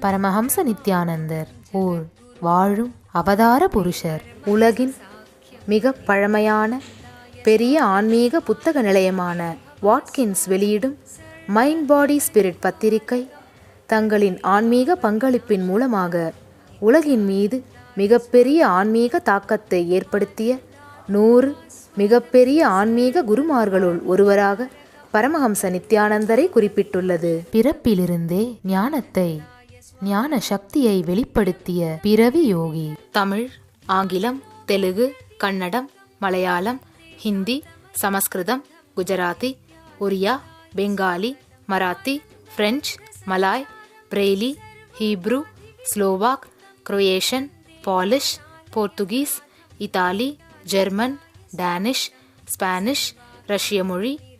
பரமஹம்ச நித்யானந்தர் ஓர் வாழும் அவதார புருஷர். உலகின் மிக பழமையான பெரிய ஆன்மீக புத்தக நிலையமான வாட்கின்ஸ் வெளியிடும் மைண்ட் பாடி ஸ்பிரிட் பத்திரிகை தங்களின் ஆன்மீக பங்களிப்பின் மூலமாக உலகின் மீது மிகப்பெரிய ஆன்மீக தாக்கத்தை ஏற்படுத்திய நூறு மிகப்பெரிய ஆன்மீக குருமார்களுள் ஒருவராக பரமஹம்ச நித்யானந்தரை குறிப்பிட்டுள்ளது. பிறப்பிலிருந்தே ஞானத்தை ஞான சக்தியை வெளிப்படுத்திய பிறவி யோகி. தமிழ் ஆங்கிலம் Telugu Kannada Malayalam Hindi Sanskrit Gujarati Oriya Bengali Marathi French Malay Braille Hebrew Slovak Croatian Polish Portuguese Italy German Danish Spanish Russian மொழி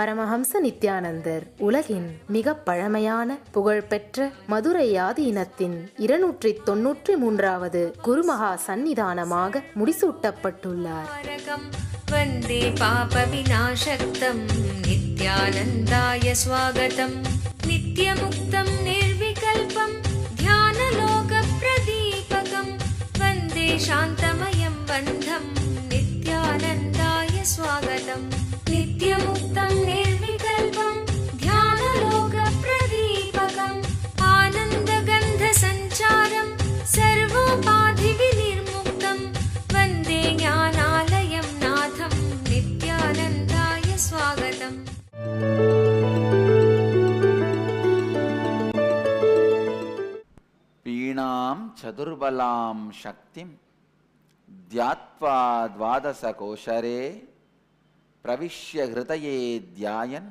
பரமஹம்ச நித்யானந்தர் உலகின் மிக பழமையான புகழ்பெற்ற மதுரையாதி இனத்தின் இருநூற்றி தொன்னூற்றி மூன்றாவது குருமகா சந்நிதானமாக முடிசூட்டப்பட்டுள்ளார். வந்தே பாப விநாசக்தம் நித்யானந்தாய ஸ்வாகதம் நித்யமுக்தம் நிர்விகல்பம் தியானலோக பிரதீபகம். வந்தே சாந்தமயம் பந்தம் நித்யானந்தாய ஸ்வாகதம் நித்யமுக்தம் சதுர்பலாம் சக்திம் தியாத்வா துவாதச கோஷரே பிரவிஷ்ய ஹிருதயே தியாயன்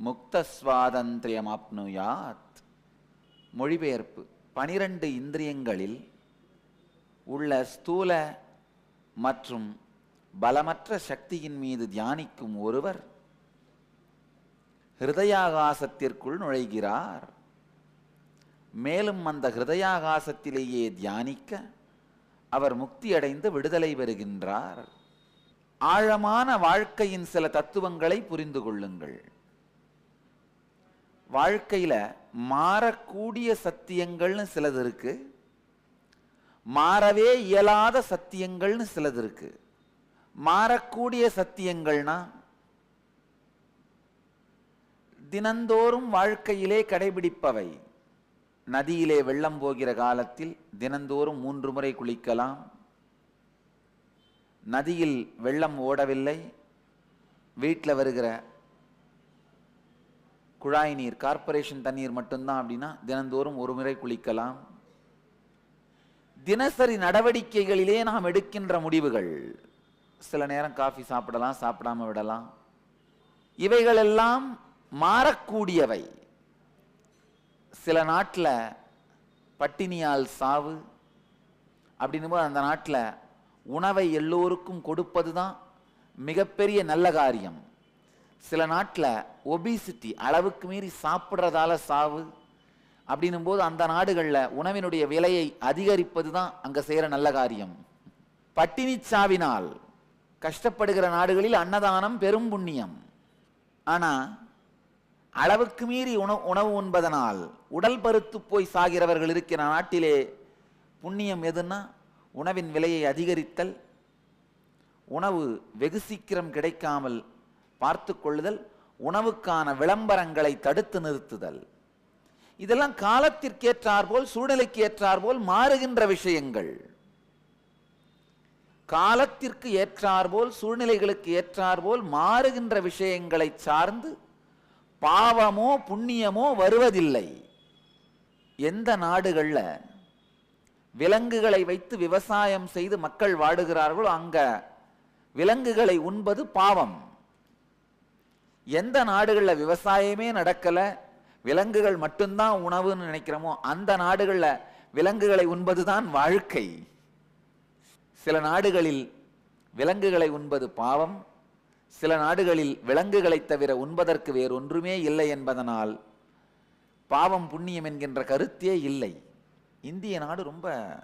முக்தஸ்வாதந்திரியம் ஆப்னுயாத் மொழிபெயர்ப்பு பனிரெண்டு இந்திரியங்களில் உள்ள ஸ்தூல மற்றும் பலமற்ற சக்தியின் மீது தியானிக்கும் ஒருவர் ஹிருதயாகாசத்திற்குள் நுழைகிறார். மேலும் அந்த ஹிருதயாகாசத்திலேயே தியானிக்க அவர் முக்தியடைந்து விடுதலை பெறுகின்றார். ஆழமான வாழ்க்கையின் சில தத்துவங்களை புரிந்து கொள்ளுங்கள். வாழ்க்கையில மாறக்கூடிய சத்தியங்கள்னு சிலது இருக்கு. மாறவே இயலாத சத்தியங்கள்னு சிலது இருக்கு. மாறக்கூடிய சத்தியங்கள்னா தினந்தோறும் வாழ்க்கையிலே கடைபிடிப்பவை. நதியிலே வெள்ளம் போகிற காலத்தில் தினந்தோறும் மூன்று முறை குளிக்கலாம். நதியில் வெள்ளம் ஓடவில்லை. வீட்டில் வருகிற குழாய் நீர் கார்ப்பரேஷன் தண்ணீர் மட்டும்தான் அப்படின்னா தினந்தோறும் ஒரு முறை குளிக்கலாம். தினசரி நடவடிக்கைகளிலே நாம் எடுக்கின்ற முடிவுகள். சில நேரம் காஃபி சாப்பிடலாம் சாப்பிடாம விடலாம். இவைகளெல்லாம் மாறக்கூடியவை. சில நாட்டில் பட்டினியால் சாவு. அப்படின்னும்போது அந்த நாட்டில் உணவை எல்லோருக்கும் கொடுப்பது தான் மிகப்பெரிய நல்ல காரியம். சில நாட்டில் ஒபிசிட்டி அளவுக்கு மீறி சாப்பிட்றதால சாவு. அப்படின்னும் போது அந்த நாடுகளில் உணவினுடைய விலையை அதிகரிப்பது தான் அங்கே செய்கிற நல்ல காரியம். பட்டினி சாவினால் கஷ்டப்படுகிற நாடுகளில் அன்னதானம் பெரும் புண்ணியம். ஆனால் அளவுக்கு மீறி உணவு உணவு உண்பதனால் உடல் பருத்து போய் சாகிறவர்கள் இருக்கிற நாட்டிலே புண்ணியம் எதுன்னா உணவின் விலையை அதிகரித்தல் உணவு வெகு சீக்கிரம் கிடைக்காமல் பார்த்து கொள்ளுதல் உணவுக்கான விளம்பரங்களை தடுத்து நிறுத்துதல். இதெல்லாம் காலத்திற்கேற்றாற்போல் சூழ்நிலைக்கு ஏற்றாற்போல் மாறுகின்ற விஷயங்கள். காலத்திற்கு ஏற்றாற்போல் சூழ்நிலைகளுக்கு ஏற்றாற்போல் மாறுகின்ற விஷயங்களை சார்ந்து பாவமோ புண்ணியமோ வருவதில்லை. எந்த நாடுகளில் விலங்குகளை வைத்து விவசாயம் செய்து மக்கள் வாடுகிறார்களோ அங்க விலங்குகளை உண்பது பாவம். எந்த நாடுகளில் விவசாயமே நடக்கல விலங்குகள் மட்டும்தான் உணவுன்னு நினைக்கிறோமோ அந்த நாடுகளில் விலங்குகளை உண்பதுதான் வாழ்க்கை. சில நாடுகளில் விலங்குகளை உண்பது பாவம் சில நாடுகளில் விலங்குகளைத் தவிர உண்பதற்கு வேறு ஒன்றுமே இல்லை என்பதனால் பாவம் புண்ணியம் என்கின்ற கருத்தே இல்லை. இந்திய நாடு ரொம்ப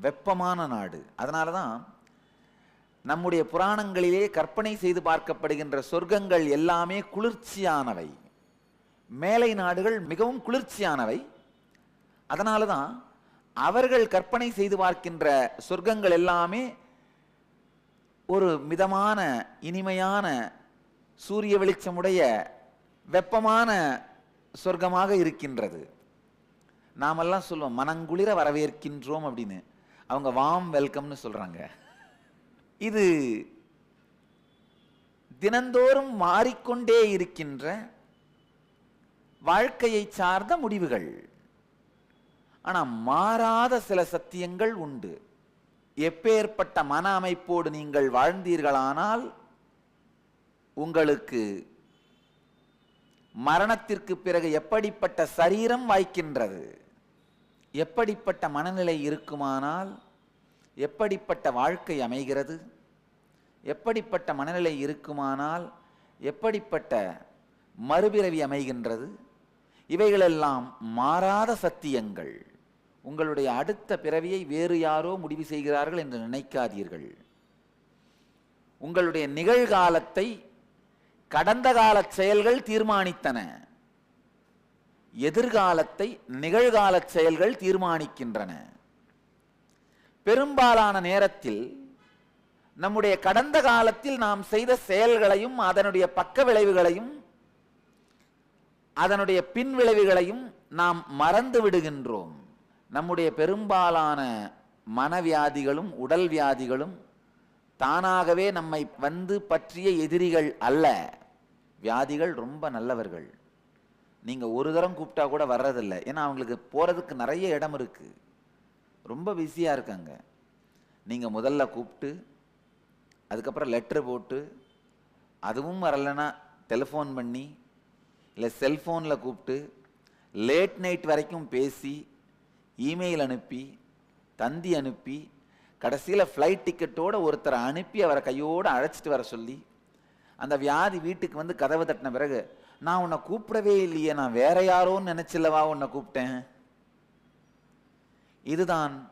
வெப்பமான நாடு. அதனால தான் நம்முடைய புராணங்களிலே கற்பனை செய்து பார்க்கப்படுகின்ற சொர்க்கங்கள் எல்லாமே குளிர்ச்சியானவை. மேலை நாடுகள் மிகவும் குளிர்ச்சியானவை. அதனால தான் அவர்கள் கற்பனை செய்து பார்க்கின்ற சொர்க்கங்கள் எல்லாமே ஒரு மிதமான இனிமையான சூரிய வெளிச்சமுடைய வெப்பமான சொர்க்கமாக இருக்கின்றது. நாமெல்லாம் சொல்லுவோம் மனங்குளிர வரவேற்கின்றோம் அப்படின்னு. அவங்க வாம் வெல்கம்னு சொல்கிறாங்க இது தினந்தோறும் மாறிக்கொண்டே இருக்கின்ற வாழ்க்கையை சார்ந்த முடிவுகள். ஆனால் மாறாத சில சத்தியங்கள் உண்டு. எப்பேற்பட்ட மன அமைப்போடு நீங்கள் வாழ்ந்தீர்களானால் உங்களுக்கு மரணத்திற்கு பிறகு எப்படிப்பட்ட சரீரம் வாய்க்கின்றது எப்படிப்பட்ட மனநிலை இருக்குமானால் எப்படிப்பட்ட வாழ்க்கை அமைகிறது எப்படிப்பட்ட மனநிலை இருக்குமானால் எப்படிப்பட்ட மறுபிறவி அமைகின்றது இவைகளெல்லாம் மாறாத சத்தியங்கள். உங்களுடைய அடுத்த பிறவியை வேறு யாரோ முடிவு செய்கிறார்கள் என்று நினைக்காதீர்கள். உங்களுடைய நிகழ்காலத்தை கடந்த கால செயல்கள் தீர்மானித்தன. எதிர்காலத்தை நிகழ்கால செயல்கள் தீர்மானிக்கின்றன. பெரும்பாலான நேரத்தில் நம்முடைய கடந்த காலத்தில் நாம் செய்த செயல்களையும் அதனுடைய பக்க விளைவுகளையும் அதனுடைய பின் விளைவுகளையும் நாம் மறந்து விடுகின்றோம். நம்முடைய பெரும்பாலான மனவியாதிகளும் உடல் வியாதிகளும் தானாகவே நம்மை வந்து பற்றிய எதிரிகள் அல்ல. வியாதிகள் ரொம்ப நல்லவர்கள். நீங்கள் ஒரு தரம் கூப்பிட்டா கூட வர்றதில்லை. ஏன்னா அவங்களுக்கு போகிறதுக்கு நிறைய இடம் இருக்குது ரொம்ப பிஸியாக இருக்காங்க. நீங்கள் முதல்ல கூப்பிட்டு அதுக்கப்புறம் லெட்ரு போட்டு அதுவும் வரலைன்னா டெலிஃபோன் பண்ணி இல்லை செல்ஃபோனில் கூப்பிட்டு லேட் நைட் வரைக்கும் பேசி இமெயில் அனுப்பி தந்தி அனுப்பி கடைசியில் ஃப்ளைட் டிக்கெட்டோடு ஒருத்தரை அனுப்பி அவரை கையோடு அழைச்சிட்டு வர சொல்லி அந்த வியாதி வீட்டுக்கு வந்து கதவு தட்டின பிறகு நான் உன்னை கூப்பிடவே இல்லையே நான் வேற யாரோன்னு நினைச்சில்லவா உன்னை கூப்பிட்டேன்? இதுதான்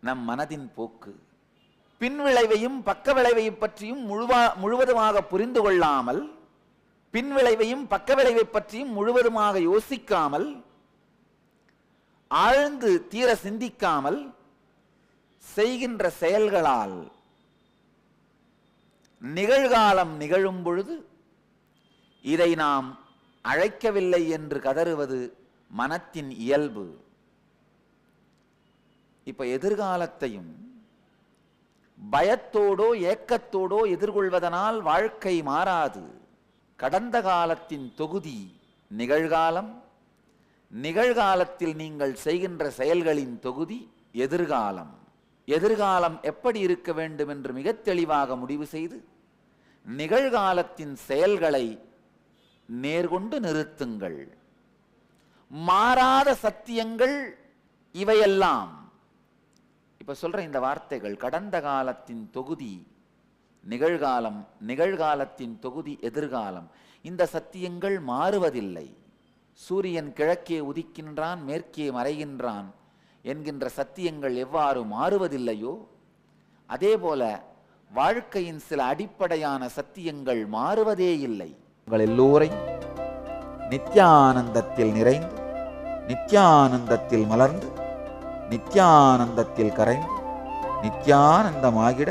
நம் மனதின் போக்கு. பின் விளைவையும் பக்க விளைவையும் பற்றியும் முழுவா முழுவதுமாக புரிந்து கொள்ளாமல் பின் விளைவையும் பக்க விளைவை பற்றியும் முழுவதுமாக யோசிக்காமல் ஆழ்ந்து தீர சிந்திக்காமல் செய்கின்ற செயல்களால் நிகழ்காலம் நிகழும் பொழுது இதை நாம் அழைக்கவில்லை என்று கதறுவது மனத்தின் இயல்பு. இப்ப எதிர்காலத்தையும் பயத்தோடோ ஏக்கத்தோடோ எதிர்கொள்வதனால் வாழ்க்கை மாறாது. கடந்த காலத்தின் தொகுதி நிகழ்காலம் நிகழ்காலத்தில் நீங்கள் செய்கின்ற செயல்களின் தொகுதி எதிர்காலம். எதிர்காலம் எப்படி இருக்க வேண்டும் என்று மிகத் தெளிவாக முடிவு செய்து நிகழ்காலத்தின் செயல்களை நேர்கொண்டு நிறுத்துங்கள். மாறாத சத்தியங்கள் இவையெல்லாம். இப்ப சொல்ற இந்த வார்த்தைகள் கடந்த காலத்தின் தொகுதி நிகழ்காலம் நிகழ்காலத்தின் தொகுதி எதிர்காலம் இந்த சத்தியங்கள் மாறுவதில்லை. சூரியன் கிழக்கே உதிக்கின்றான் மேற்கே மறைகின்றான் என்கின்ற சத்தியங்கள் எவ்வாறு மாறுவதில்லையோ அதேபோல வாழ்க்கையின் சில அடிப்படையான சத்தியங்கள் மாறுவதே இல்லை. உங்கள் எல்லோரையும் நித்யானந்தத்தில் நிறைந்து நித்யானந்தத்தில் மலர்ந்து நித்யானந்தத்தில் கரைந்து நித்யானந்தமாகிட